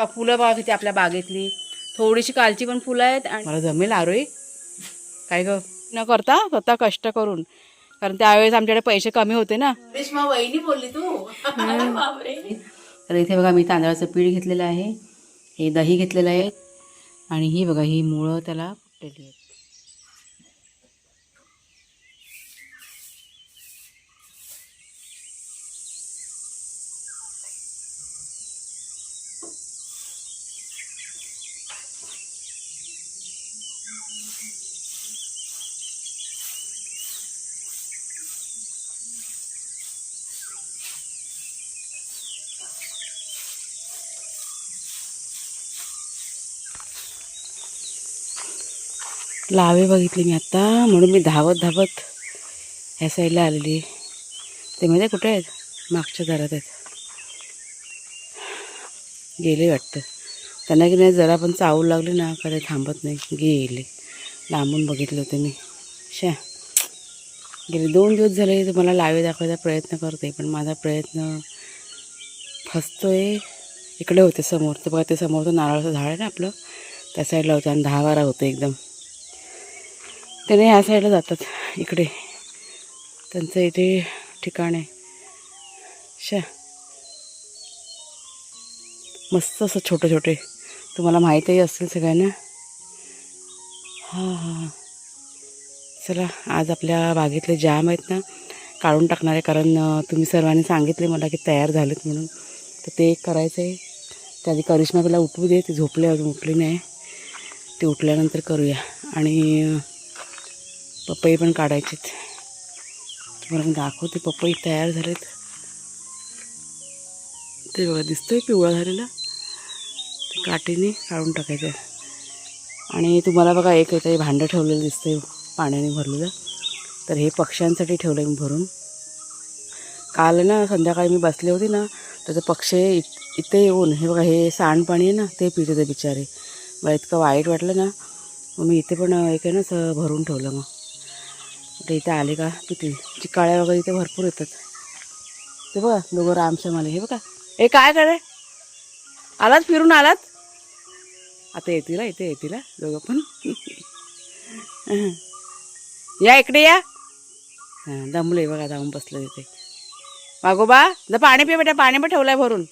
का फुलं बघा किती आपल्या बागेतली? थोडीशी कालची पण फुलं आहेत आणि मला जमेल आरोही. काय ग? न करता स्वतः कष्ट करून. कारण त्यावेळेस आमच्याकडे पैसे कमी होते ना. वहिनी बोलली तू. तर इथे बघा मी तांदळाचं पीठ घेतलेलं आहे. हे दही घेतलेलं आहे. आणि ही बघा ही मुळं त्याला फुटलेली आहेत. लावे बघितले मी आत्ता म्हणून मी धावत धावत ह्या साईडला आलेली. ते म्हणजे कुठे आहेत? मागच्या दरात आहेत. गेले वाटतं. त्यांना की नाही जरा पण चावू लागले ना का थांबत नाही. गेले. लांबून बघितले होते मी. शा. गेले दोन दिवस झाले तर मला लावे दाखवायचा प्रयत्न करते पण माझा प्रयत्न फसतोय. इकडे होते समोर. तर बघा ते समोरचं नारळाचं झाड आहे ना आपलं? त्या साईडला होतं आणि दहा बारा होतं एकदम. त्याने ह्या साईडला जातात. इकडे. त्यांचं इथे ठिकाण आहे. शा. मस्त असं छोटे छोटे तुम्हाला माहीतही असेल सगळ्यांना. हां हां चला आज आपल्या बागेतले जाम आहेत ना काढून टाकणार आहे. कारण तुम्ही सर्वांनी सांगितले मला की तयार झालेत म्हणून. तर ते एक करायचं आहे त्याआधी करिश्मा पहिला उठवू दे. ती झोपले अजून उठली नाही. ते उठल्यानंतर करूया. आणि पपई पण काढायचेत. तुम्हाला मी दाखवते पपई तयार झालेत. ते बघा दिसतंय पिवळा झालेला. ते काठीने काढून टाकायचं आहे. आणि तुम्हाला बघा एक काही भांडं ठेवलेलं दिसतंय पाण्याने भरलेलं. तर हे पक्ष्यांसाठी ठेवलं मी भरून. काल ना संध्याकाळी मी बसले होते ना तर ते पक्षी इत इथे येऊन हे बघा हे सांडपाणी आहे ना ते पित होते बिचारे. मला इतकं वाईट वाटलं ना मग मी इथे पण एक आहे ना असं भरून ठेवलं मग. आपल्या इथे आले का किती चिकाळ्या वगैरे इथे भरपूर येतात. ते बघा दोघं रामश्याम आले. हे बघा. हे काय करे आलात फिरून आलात? आता येतील इथे येतील दोघं पण. या इकडे या. हां दमले बघा जाऊन बसलं तिथे मागोबा द पाणी पे बेटा पाणी पण ठेवलंय भरून.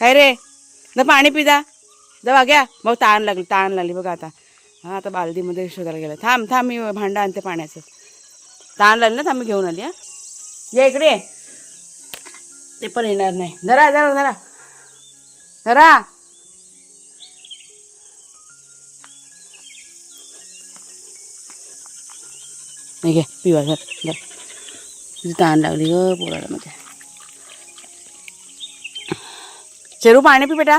काय रे? द पाणी पिदा द घ्या मग ताण लागली ताण लागली बघा आता. हां आता बालदीमध्ये शोधायला गेलं. थांब थांब मी भांडं आणते पाण्याचं. ताण लागली ना थांब मी घेऊन आली हा. ये इकडे. ते पण येणार नाही. जरा जरा जरा जरा नाही घे पिवा घर तुझी ताण लागली ग पोराला मध्ये. चेरू पाणी पी बेटा.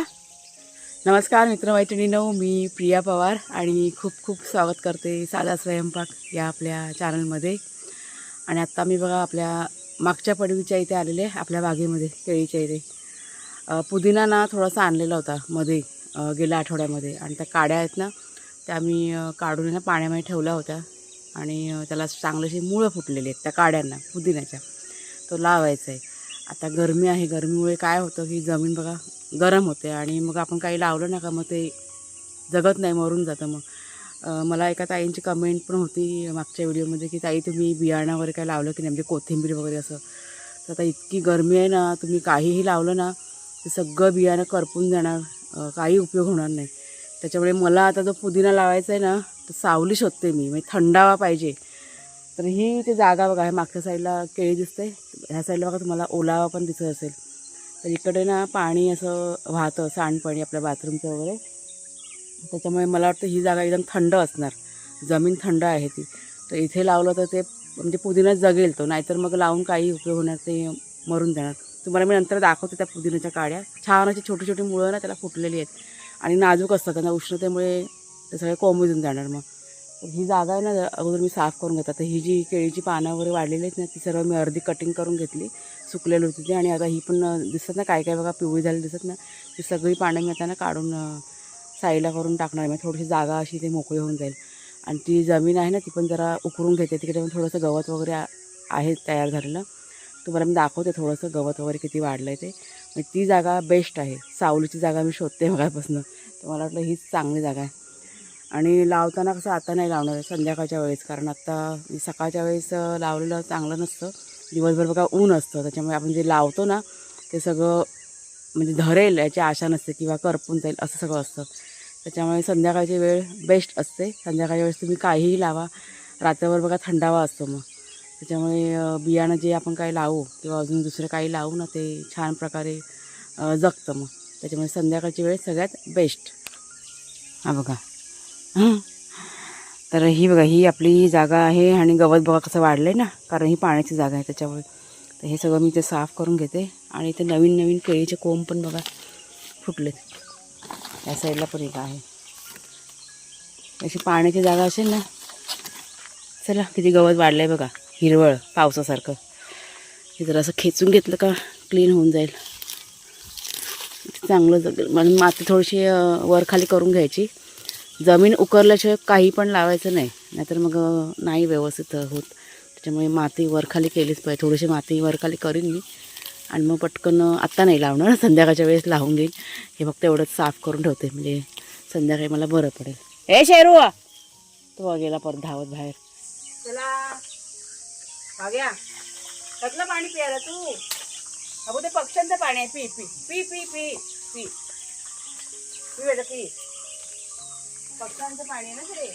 नमस्कार मित्रमैत्रिणीनो मी प्रिया पवार आणि खूप खूप स्वागत करते साधा स्वयंपाक या आपल्या चॅनलमध्ये. आणि आत्ता मी बघा आपल्या मागच्या पडवीच्या इथे आलेले आपल्या बागेमध्ये केळीच्या इथे. पुदिना ना थोडासा आणलेला होता मध्ये गेल्या आठवड्यामध्ये. आणि त्या काड्या आहेत ना त्या मी काढून ना पाण्यामध्ये ठेवल्या होत्या. आणि त्याला चांगलेशी मुळं फुटलेली आहेत त्या काड्यांना पुदिन्याच्या. तो लावायचा आहे. आता गरमी आहे गरमीमुळे काय होतं की जमीन बघा गरम होते आणि मग आपण काही लावलं ना का मग ते जगत नाही मरून जातं मग. मला एका ताईंची कमेंट पण होती मागच्या व्हिडिओमध्ये की ताई तुम्ही बियाणं वगैरे काय लावलं की नाही? म्हणजे कोथिंबीर वगैरे असं. तर आता इतकी गरमी आहे ना तुम्ही काहीही लावलं ना ते सगळं बियाणं करपून जाणार. काही उपयोग होणार नाही. त्याच्यामुळे मला आता जो पुदिना लावायचा आहे ना तर सावली शोधते मी. म्हणजे थंडावा पाहिजे. तर ही ते जागा बघा ह्या मागच्या साईडला केळी दिसते. ह्या साईडला बघा तुम्हाला ओलावा पण दिसत असेल. तर इकडे ना पाणी असं वाहतं सांडपाणी आपल्या बाथरूमचं वगैरे. त्याच्यामुळे मला वाटतं ही जागा एकदम थंड असणार. जमीन थंड आहे ती. तर इथे लावलं तर ते म्हणजे पुदिना जगेल तो. नाहीतर मग लावून काही उपयोग होणार ते मरून जाणार. तुम्हाला मी नंतर दाखवते त्या पुदिन्याच्या काड्या. छान अशी छोटी छोटी मुळं ना त्याला फुटलेली आहेत. आणि नाजूक असतात त्यांना उष्णतेमुळे ते सगळे कोंबून जाणार मग. तर ही जागा आहे ना अगोदर मी साफ करून घेतात तर ही जी केळीची पानं वगैरे वाढलेली आहेत ना ती सर्व मी अर्धी कटिंग करून घेतली. सुकलेली होती ते आणि आता ही पण दिसत ना काय काय बघा पिवळी झाली दिसत ना ती सगळी पानं मी आता ना काढून साईडला करून टाकणार आहे. मग थोडीशी जागा अशी ते मोकळी होऊन जाईल. आणि ती जमीन आहे ना ती पण जरा उकरून घेते. तिकडे पण थोडंसं गवत वगैरे आहे तयार झालेलं. तुम्हाला मी दाखवते थोडंसं गवत वगैरे किती वाढलं आहे ते. मग ती जागा बेस्ट आहे. सावलीची जागा मी शोधते मगापासून तर मला वाटलं हीच चांगली जागा आहे. आणि लावताना कसं आता नाही लावणार संध्याकाळच्या वेळेस. कारण आत्ता मी सकाळच्या वेळेस लावलेलं चांगलं नसतं. दिवसभर बघा ऊन असतं त्याच्यामुळे आपण जे लावतो ना ते सगळं म्हणजे धरेल याची आशा नसते किंवा करपून जाईल असं सगळं असतं. त्याच्यामुळे संध्याकाळची वेळ बेस्ट असते. संध्याकाळच्या वेळेस तुम्ही काहीही लावा. रात्रभर बघा थंडावा असतो मग. त्याच्यामुळे बियाणं जे आपण काही लावू किंवा अजून दुसरं काही लावू ना ते छान प्रकारे जगतं मग. त्याच्यामुळे संध्याकाळची वेळ सगळ्यात बेस्ट हा बघा. तर ही बघा ही आपली जागा आहे आणि गवत बघा कसं वाढलं आहे ना कारण ही पाण्याची जागा आहे त्याच्यामुळे. तर हे सगळं मी ते साफ करून घेते आणि ते नवीन नवीन केळीचे कोंब पण बघा फुटलेत. या साईडला पण एक आहे. अशी पाण्याची जागा असेल ना चला किती गवत वाढलं आहे बघा हिरवळ पावसासारखं. हे जर असं खेचून घेतलं का क्लीन होऊन जाईल. चांगलं जगेल. म्हणून माती थोडीशी वरखाली करून घ्यायची. जमीन उकरल्याशिवाय काही पण लावायचं नाही नाहीतर मग नाही व्यवस्थित होत त्याच्यामुळे माती वरखाली केलीच पाहिजे थोडीशी माती वरखाली करीन मी आणि मग पटकन आत्ता नाही लावणार संध्याकाळच्या वेळेस लावून घेईन हे फक्त एवढंच साफ करून ठेवते म्हणजे संध्याकाळी मला बरं पडेल ए शेरू तो गेला परत धावत बाहेर चला कसलं पाणी प्यायला तू अगो ते पक्ष्यांचं पाणी आहे पी पी पी पी पी पी पी बेटा पी पक्ष्यांचं पाणी आहे ना ते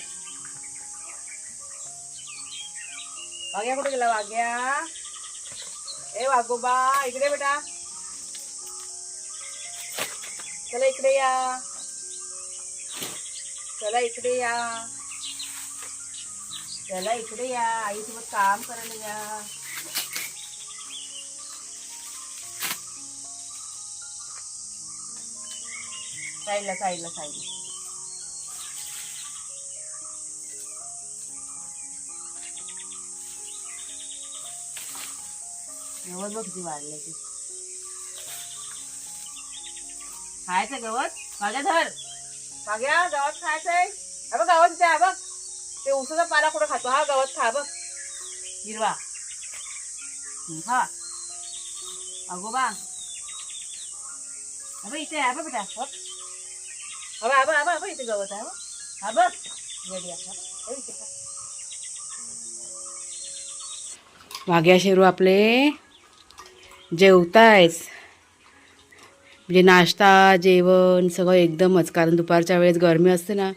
वाघ्या कुठे गेला वाघ्या? ए वाघोबा इकडे बेटा. चला इकडे या. चला इकडे या. चला इकडे या. आईसोबत काम करायला या. साईडला साईडला साईडला. गवत बघ किती वाढलं ते. खायचं गवत? मागे धर. माग्या गवत खायचंय. हा बघ गवत इथे आहे बघ. ते उसाचा पाला कुठं खातो? हा गवत खा बघ. हिरवा. हं, खा. अगोबा अबे इथे आहे बघ बेटा. बघ. अबा अबा अबा अबा इथे गवत आहे बघ. हा बघ. रेडी आहे इथे खा. वाघ्या शेरू आपले. जेवतायच म्हणजे नाश्ता जेवण सगळं एकदमच. कारण दुपारच्या वेळेस गरमी असते ना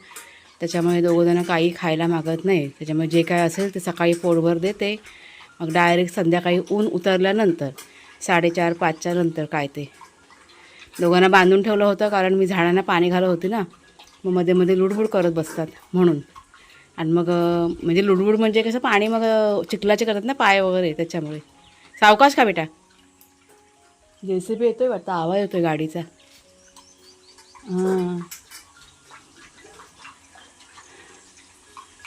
त्याच्यामुळे दोघंजणं काही खायला मागत नाही. त्याच्यामुळे जे काय असेल ते सकाळी पोटभर देते. मग डायरेक्ट संध्याकाळी ऊन उतरल्यानंतर साडेचार पाचच्या नंतर काय ते. दोघांना बांधून ठेवलं होतं कारण मी झाडांना पाणी घालत होती ना. मग मध्ये मध्ये लुडबुड करत बसतात म्हणून. आणि मग म्हणजे लुडबुड म्हणजे कसं पाणी मग चिखलाचे करतात ना पाय वगैरे त्याच्यामुळे. सावकाश का बेटा? जे सी बी येतोय वाटतं आवाज येतोय गाडीचा. हां.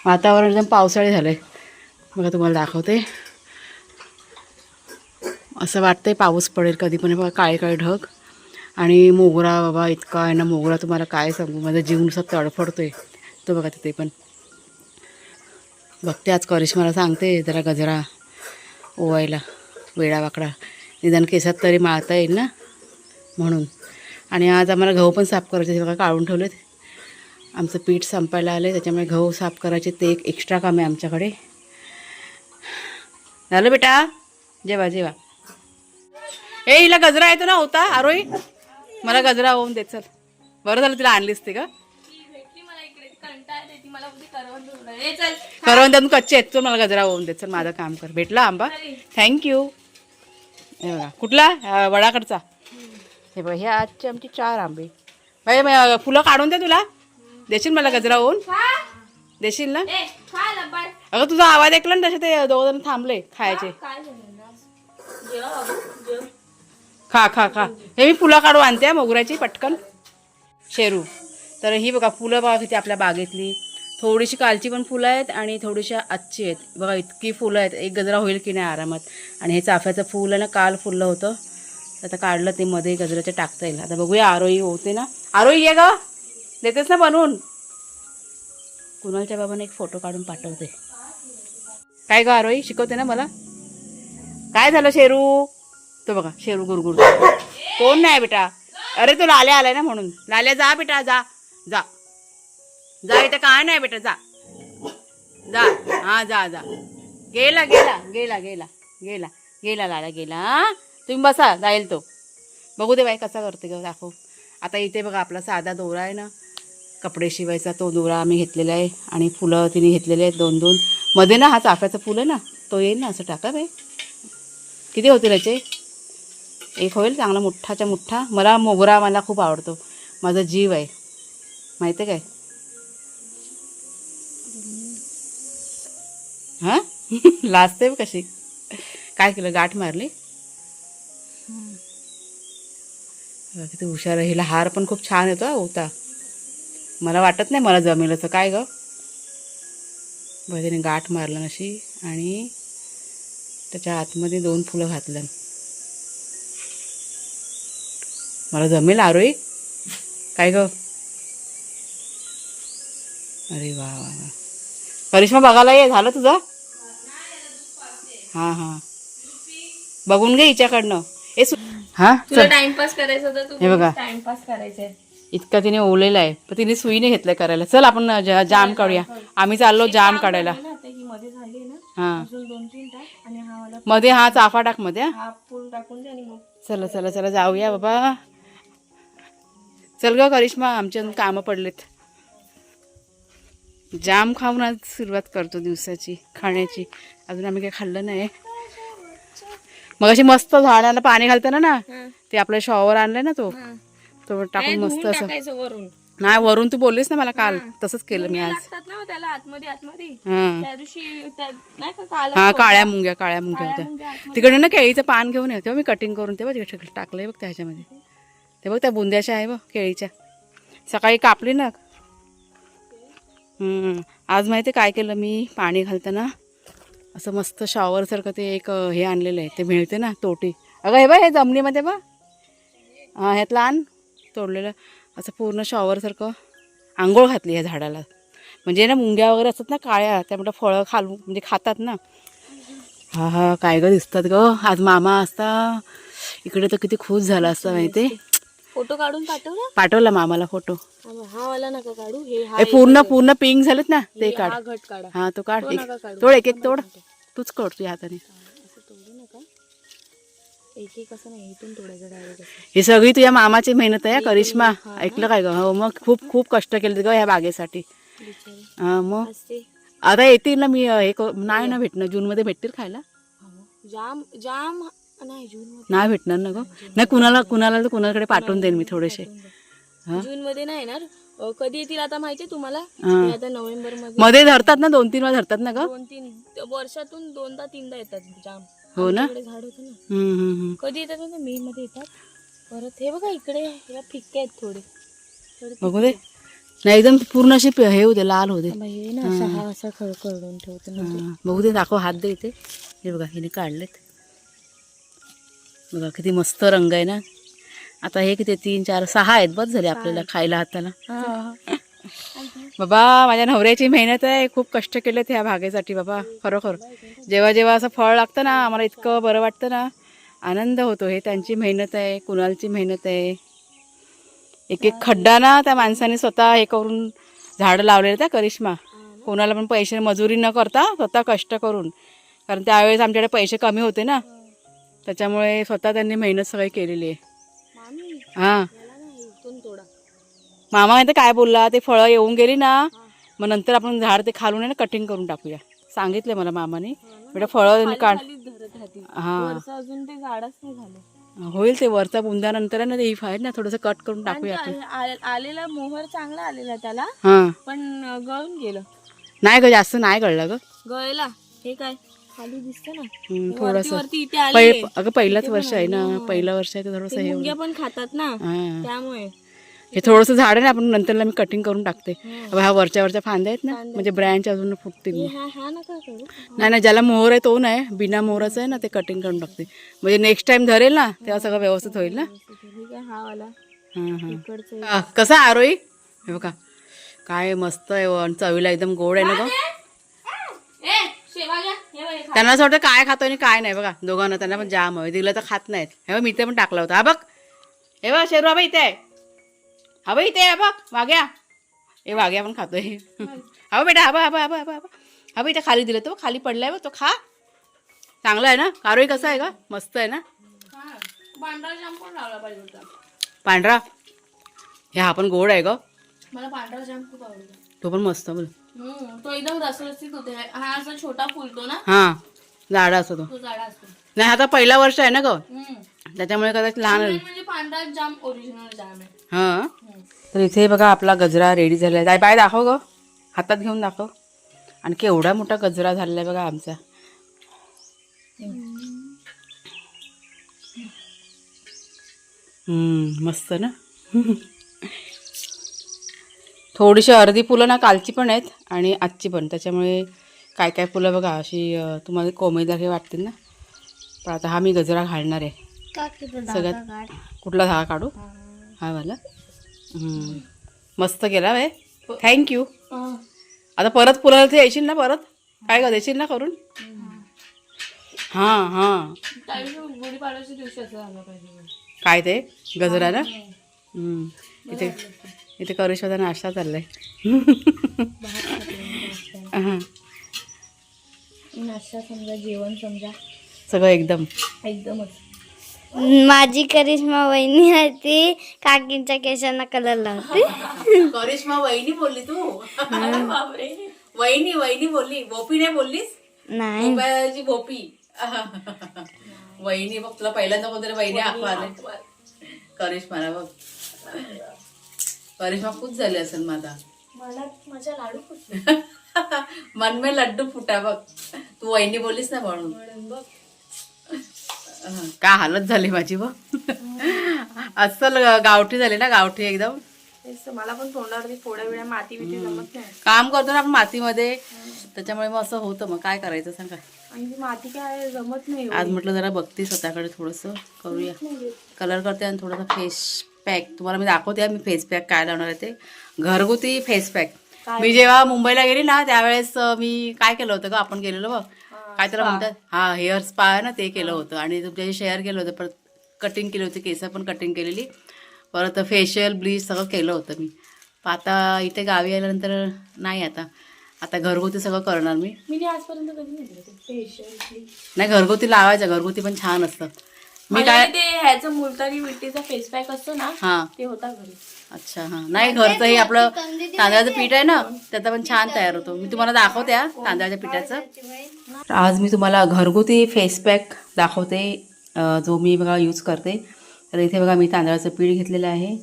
वातावरण एकदम पावसाळी झालं आहे बघा तुम्हाला दाखवते. असं वाटतंय पाऊस पडेल कधी पण बघा काळे काळे ढग. आणि मोगरा बाबा इतका आहे ना मोगरा तुम्हाला काय सांगू? माझा जीव तडफडतो आहे तो बघा तिथे पण. बघते आज करिश्माला सांगते जरा गजरा ओवायला वेडा वाकडा. निदान केसात तरी माळता येईल ना? म्हणून. आणि आज आम्हाला गहू पण साफ करायचे बघा काढून ठेवलेत. आमचं पीठ संपायला आलं त्याच्यामुळे गहू साफ करायचे ते एक एक्स्ट्रा काम आहे आमच्याकडे. झालं बेटा? जेवा जेवा. ए हिला गजरा येतो ना होता आरोही? मला गजरा होऊन दे चल. बरं झालं तिला आणलीस ते का करवंदातून कच्चे आहेत मला गजरा होऊन दे चल माझं काम कर. भेटला आंबा? थँक्यू हे बघा. कुठला? वडाकडचा. हे बघा हे आजचे आमचे चार आंबे. बाई फुलं काढून दे तुला. देशील मला गजरा होऊन देशील ना? अगं तुझा आवाज ऐकला ना तसे ते दोघ जण थांबले खायचे. खा खा खा हे मी फुलं काढू आणते मोगऱ्याची पटकन. शेरू. तर ही बघा फुलं बघा किती आपल्या बागेतली. थोडीशी कालची पण फुलं आहेत आणि थोडीशी आजची आहेत. बघा इतकी फुलं आहेत. एक गजरा होईल की नाही आरामात? आणि हे चाफ्याचं फुल आहे ना काल फुललं होतं. आता काढलं ते मध्ये गजऱ्याच्या टाकता येईल. आता बघूया आरोही होते ना. आरोही ये ग. देतेस ना बनवून? कुणालच्या बाबाने एक फोटो काढून पाठवते. काय ग आरोही? शिकवते ना मला. काय झालं शेरू? तो बघा शेरू गुरगुर कोण नाही बेटा? अरे तू लाल्या आलाय ना म्हणून. लाल्या जा बेटा जा. जा. जा इथं काय नाही बेटा जा. जा. हा जा जा. गेला गेला गेला गेला गेला. गेला लाला गेला तुम्ही बसा जाईल तो. बघू दे बाई कसा करते ग दाखव. आता इथे बघा आपला साधा दोरा आहे ना. कपडे शिवायचा तो दोरा आम्ही घेतलेला आहे आणि फुलं तिने घेतलेले आहेत दोन दोन. मध्ये ना हा चाफ्याचा फुलं आहे ना तो येईल ना असं टाका बाई. किती होतील याचे? एक होईल चांगला मोठाच्या मोठा. मला मोगरा मला खूप आवडतो. माझा जीव आहे. माहिती आहे काय? हां? लाजते कशी. काय केलं? गाठ मारली. बघा, किती हुशार हिला हार पण खूप छान येतो होता मला वाटत नाही मला जमेल तर काय ग? बरं तिने गाठ मारलं अशी आणि त्याच्या आतमध्ये दोन फुलं घातलं. मला जमेल आरोही? काय ग? अरे वा वा वा. करिश्मा बघायला ये झालं तुझं? हां हां. बघून घे हिच्याकडनं. ए सु हां तुला टाइमपास करायचा होता हे बघा. टाइमपास करायचंय. इतका तिने ओलेला आहे. पण तिने सुईने घेतलंय करायला. चल आपण ज- जाम काढूया. आम्ही चाललो जाम काढायला. आता ही मध्ये झाली ना हां. अजून दोन तीन टाक आणि हा वाला मध्ये हा चाफा टाकमध्ये हा. हा पूल टाकून दे आणि मग चला चला चला जाऊया बाबा. चल ग करिश्मा आमच्या कामं पडलेत. जाम खाऊन आज सुरुवात करतो दिवसाची खाण्याची. अजून आम्ही काही खाल्लं नाही. मग अशी मस्त झाडाला पाणी घालताना ना ते आपलं शॉवर आणलंय ना तो. तो टाकून मस्त असं. नाही वरून तू बोललीस ना मला काल तसंच केलं मी आज. हां हा. काळ्या मुंग्या. काळ्या मुंग्या होत्या. तिकडे ना केळीचं पान घेऊन येते मी कटिंग करून ते बघ तिकडे टाकलंय बघ त्याच्यामध्ये. ते बघ त्या बुंद्याच्या आहे बघ केळीच्या. सकाळी कापली ना. आज माहिती काय केलं? मी पाणी घालताना असं मस्त शॉवरसारखं ते एक हे आणलेलं आहे. ते मिळते ना तोटी. अगं हे बा हे जमनीमध्ये बा हां ह्यातलं आण. तोडलेलं. असं पूर्ण शॉवरसारखं आंघोळ घातली ह्या झाडाला. म्हणजे ना मुंग्या वगैरे असतात ना काळ्या त्यामुळे फळं खालू म्हणजे खातात ना. हा हा काय ग दिसतात ग. आज मामा असता. इकडे तर किती खुश झाला असता माहिती फोटो काढून पाठव ना पाठवला मामाला फोटो. हा हा वाला नका काढू हे हा हे पूर्ण पूर्ण पिंक झालेत ना? ते काढ हा घट काढा. हा तो काढ. तो एक नका काढू. तोड एक एक तोड. तूच काढ तुझ्या हाताने. असं तोडू नका. एक एक असं नाही इथून तोडायचं डायरेक्ट असं. ही सगळी तुझ्या मामाची मेहनत आहे हा, करिश्मा. ऐकलं काय ग? हो मग खूप खूप कष्ट केले ग ह्या बागेसाठी. बिचारे. हा मग? असते. आता येतील ना मी अं, हे क- नाही ना भेटणार जूनमध्ये भेटतील खायला? जाम जाम नाही जून नाही भेटणार ना ग? नाही कुणाला कुणाला तर कुणाकडे पाठवून देईन मी थोडेसे? जून मध्ये नाही येणार. कधी येतील आता माहितीये तुम्हाला? आता नोव्हेंबरमध्ये. मध्ये धरतात ना दोन तीन वेळा धरतात ना ग? दोन तीन. वर्षातून दोनदा तीनदा येतात जाम. हो ना? झाड होतं ना. कधी येतात म्हणजे मे मध्ये येतात. परत हे बघा इकडे या फिक्के आहेत थोडे. बघू दे. नाही एकदम पूर्ण प- हे होते लाल होते. हे ना असा हा असा खळखळून ठेवतो ना बघू दे दाखव हात दे इथे. हे बघा हिने काढलेत. बघा किती मस्त रंग आहे ना. आता हे किती तीन चार सहा आहेत बस झाले आपल्याला खायला हाताला. बाबा माझ्या नवऱ्याची मेहनत आहे. खूप कष्ट केलेत ह्या भागेसाठी बाबा खरोखर. जेव्हा जेव्हा असं फळ लागतं ना आम्हाला इतकं बरं वाटतं ना. आनंद होतो. हे त्यांची मेहनत आहे कुणालची मेहनत आहे. एक एक खड्डा ना त्या माणसाने स्वतः हे करून झाडं लावलेले त्या करिश्मा. कोणाला पण पैसे मजुरी न करता स्वतः कष्ट करून. कारण त्यावेळेस आमच्याकडे पैसे कमी होते ना. त्याच्यामुळे स्वतः त्यांनी मेहनत सगळी केलेली आहे. हां. मामा माहिती काय बोलला? ते फळं येऊन गेली ना मग नंतर आपण झाड ते खालून आहे ना कटिंग करून टाकूया. सांगितले मला मामाने. बेटा फळं काढ हां. अजून ते झाडच नाही झालं. होईल ते वरचा बुंद्यानंतर आहे ना ते ही आहे ना थोडंसं कट करून टाकूया आलेला मोहर चांगला आलेला त्याला हां. पण गळून गेलं. नाही ग जास्त नाही कळलं ग. गळला. हे काय? खाली दिसतं ना. थोडंसं. अगं पहिलाच वर्ष आहे ना. पहिलं वर्ष आहे तर थोडंसं हे पण खातात ना. हां. त्यामुळे. हे थोडंसं झाड आहे ना आपण नंतरला मी कटिंग करून टाकते. अब ह्या वरच्या वरच्या फांद्या आहेत ना म्हणजे ब्रँच अजून फुटतील हे मग. हा हा नका करू. नाही नाही ज्याला मोहर आहे तो नाही. बिना मोहराचं आहे ना ते कटिंग करून टाकते. म्हणजे नेक्स्ट टाइम धरेल ना तेव्हा सगळं व्यवस्थित होईल ना. ठीक आहे हा वाला. हां हां. इकडचं आ, कसा आरोही? हे बघा. काय मस्त आहे चवीला एकदम गोड आहे ना ग. त्यांना असं वाटतं काय खातो आणि काय नाही. बघा दोघांना त्यांना पण जाम हवे दिलं तर खात नाहीत. हे बघ मी ते पण टाकलं होतं. हा बघ. हे बघ शेरू हा बघ इथे. आहे हा बघ इथे आहे बघ. वाघ्या. हे वाघ्या पण खातोय. हा बघ बेटा हा बघ हा बघ हा बघ हा बघ, हा बघ. हा बघ इथे खाली दिलं तो. खाली पडलाय बघ तो. खा. चांगला आहे ना? कारोई कसा आहे का मस्त आहे ना. पांढरा हे हा पण गोड आहे ग. मला पांढरा जाम खूप आवडतो तो पण मस्त बोल. तो एकदम रसरसीत होते हा असा छोटा फुलतो ना? हां जाडा असतो तो. तो जाडा असतो. नाही आता पहिला वर्ष आहे ना ग. हम्म. त्याच्यामुळे कदाचित लहान म्हणजे पांढरा जाम ओरिजिनल जाम आहे. हां. तर इथे बघा आपला गजरा रेडी झाला आहे बाय दाखव ग. हातात घेऊन दाखव. आणि केवढा मोठा गजरा झालेला आहे बघा आमचा. हम्म, मस्त ना? थोडीशी अर्धी फुलं ना कालची पण आहेत आणि आजची पण. त्याच्यामुळे काय काय फुलं बघा अशी तुम्हाला कोमेदार हे वाटतील ना. पण आता हा मी गजरा घालणार आहे. सगळ्यात कुठला धागा काढू? हा. वाला. हम्म. मस्त केला वे थँक्यू आता परत फुलाला ते येशील ना परत? काय का देशील ना करून? हां हां. काय ते? गजरा ना. इथे इथे करुश्वाचा नाश्ता चाललाय. हां. नाश्ता समजा जेवण समजा. सगळं एकदम. एकदमच. माझी करिश्मा वहिनी होती काकींच्या केसांना कलर लावते. करिश्मा वहिनी बोलली तू? बापरे. वहिनी वहिनी बोलली. बोपी नाही बोललीस? नाही. मोबाईलची बोपी वहिनी बघ तुला पहिल्यांदा कोणतरी वहिनी मारले करिश्माला बघ. करिश्मा खूप झाली असेल माझा. मला माझ्या लाडू फुटले मन में लड्डू फुटा बघ. तू वहिनी बोललीस ना म्हणून. बघ. काय हालत झाली माझी बघ. अस्सल गावठी झाली ना गावठी एकदम. मला पण तोंडावरती थोड्या वेळा माती बिती जमत नाही. काम करतो ना आपण मातीमध्ये. त्याच्यामुळे मग असं होतं मग. काय करायचं सांगा आणि माती काय जमत नाही आज म्हटलं जरा बघते स्वतःकडे थोडंसं. करूया. कलर करते आणि थोडासा फेस पॅक तुम्हाला मी दाखवते मी फेस पॅक काय लावणार आहे ते. घरगुती फेस पॅक मी जेव्हा मुंबईला गेली ना त्यावेळेस मी काय केलं होतं ग आपण गेलेलो बघ. काय त्याला म्हणतात? हा हेअर स्पा आहे ना ते केलं होतं. आणि तुमच्याशी शेअर केलं होतं परत कटिंग केली होती केस पण कटिंग केलेली. परत फेशियल ब्लीच सगळं केलं होतं मी. आता इथे गावी आल्यानंतर नाही आता. आता घरगुती सगळं करणार मी. मी आजपर्यंत कधी नाही घरगुती लावायचं घरगुती पण छान असतं. मी काय ते ह्याचं मुलतानी मिट्टीचा फेस पॅक असतो ना हां. ते होता घरी. अच्छा हां. नाही घरचं हे आपलं तांदळाचं पीठ आहे ना त्याचा पण छान तयार होतो. मी तुम्हाला दाखवते हा तांदळाच्या पिठाचं. आज मी तुम्हाला घरगुती फेस पॅक दाखवते अं, जो मी बघा यूज करते. तर इथे बघा मी तांदळाचं पीठ घेतलेलं आहे.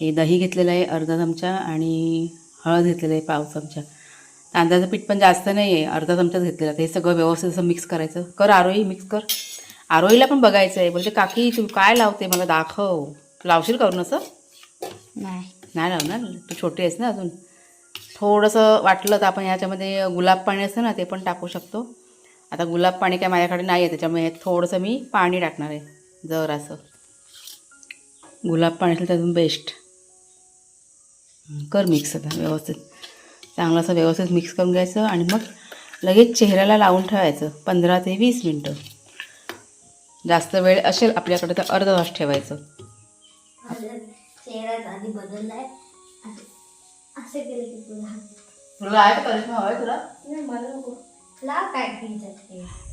हे दही घेतलेलं आहे अर्धा चमचा आणि हळद घेतलेलं आहे पाव चमचा. तांदळाचं पीठ पण जास्त नाही आहे अर्धा चमचाच घेतलेला आहे. ते सगळं व्यवस्थित असं मिक्स करायचं. कर आरोही मिक्स कर. आरोहीला पण बघायचं आहे बोलते काकी तू काय लावते? मला दाखव. तू लावशील करून असं नाही. नाही लावणार. तू छोटी आहेस ना अजून. थोडंसं वाटलं तर आपण ह्याच्यामध्ये गुलाब पाणी असतं ना ते पण टाकू शकतो. आता गुलाब पाणी काय माझ्याकडे नाही आहे त्याच्यामुळे थोडंसं मी पाणी टाकणार आहे जर असं गुलाब पाणी असेल तर अजून बेस्ट कर मिक्स आता व्यवस्थित. चांगलं असं व्यवस्थित मिक्स करून घ्यायचं आणि मग लगेच चेहऱ्याला लावून ठेवायचं पंधरा ते वीस मिनटं. जास्त वेळ असेल आपल्याकडे तर अर्धा तास ठेवायचं.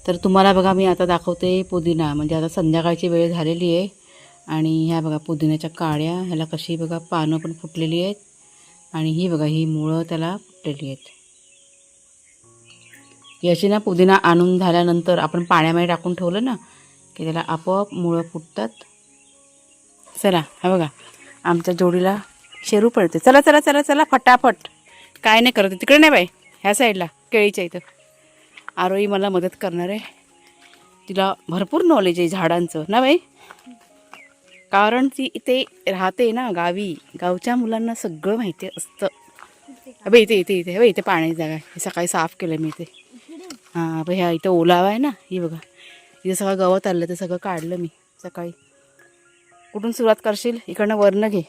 तर तुम्हाला बघा मी आता दाखवते पुदिना. म्हणजे आता संध्याकाळची वेळ झालेली आहे. आणि ह्या बघा पुदिन्याच्या काड्या. ह्याला कशी बघा पानं पण फुटलेली आहेत. आणि ही बघा ही मुळं त्याला फुटलेली आहेत. याची ना पुदिना आणून झाल्यानंतर आपण पाण्यामध्ये टाकून ठेवलं ना की त्याला आपोआप मुळं फुटतात. चला हा बघा. आमच्या जोडीला शेरू पडते. चला चला चला चला फटाफट. काय नाही करत तिकडे नाही बाई. ह्या साईडला केळीच्या इथं. आरोई मला मदत करणार आहे. तिला भरपूर नॉलेज आहे झाडांचं. ना बाई? कारण ती इथे राहते ना गावी. गावच्या मुलांना सगळं माहिती असतं. अबे इथे इथे इथे. अबे इथे पाण्याची जागा आहे. सकाळी साफ केलं मी इथे. हां अबे ह्या इथं ओलावा आहे ना. ही बघा. इथे सगळं गवत आलं ते सगळं काढलं मी सकाळी. कुठून सुरुवात करशील? इकडनं वरनं घे.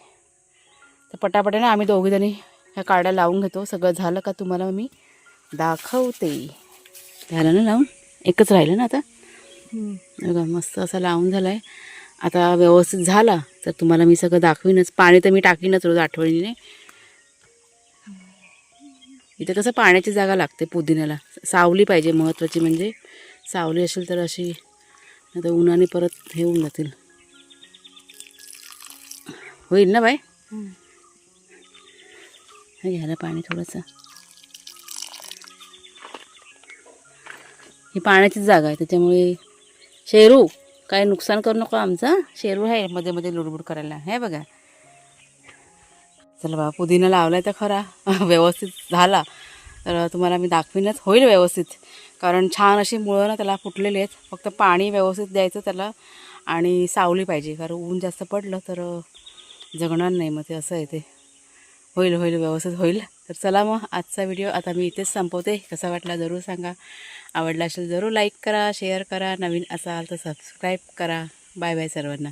तर पटापट आहे ना आम्ही दोघीजणी ह्या काड्या लावून घेतो. सगळं झालं का तुम्हाला मी दाखवते. झालं ना लावून? एकच राहिलं ना आता? बघा मस्त असा लावून झाला आहे आता व्यवस्थित झाला तर तुम्हाला मी सगळं दाखवीनच. पाणी तर मी टाकीनच रोज आठवणीने. इथे कसं पाण्याची जागा लागते पुदिन्याला. सावली पाहिजे महत्त्वाची म्हणजे. सावली असेल तर अशी तर उन्हाने परत हे होऊन जातील. होईल ना बाय हे घ्यायला पाणी थोडंसं. ही पाण्याचीच जागा आहे त्याच्यामुळे शेरू काय नुकसान करू नको आमचं शेरू आहे मध्ये मध्ये लुडबुड करायला. हे बघा. चला बाबा पुदिना लावलाय तर खरा. व्यवस्थित झाला. तर तुम्हाला मी दाखवीनच. होईल व्यवस्थित. कारण छान अशी मुळं ना त्याला फुटलेली आहेत. फक्त पाणी व्यवस्थित द्यायचं त्याला आणि सावली पाहिजे. कारण ऊन जास्त पडलं तर जगणार नाही. मग ते असं आहे ते. होईल होईल व्यवस्थित होईल. तर चला मग आजचा व्हिडिओ आता मी इथेच संपवते. कसा वाटला जरूर सांगा. आवडला असेल जरूर लाईक करा शेअर करा. नवीन असाल तर सबस्क्राईब करा. बाय बाय सर्वांना.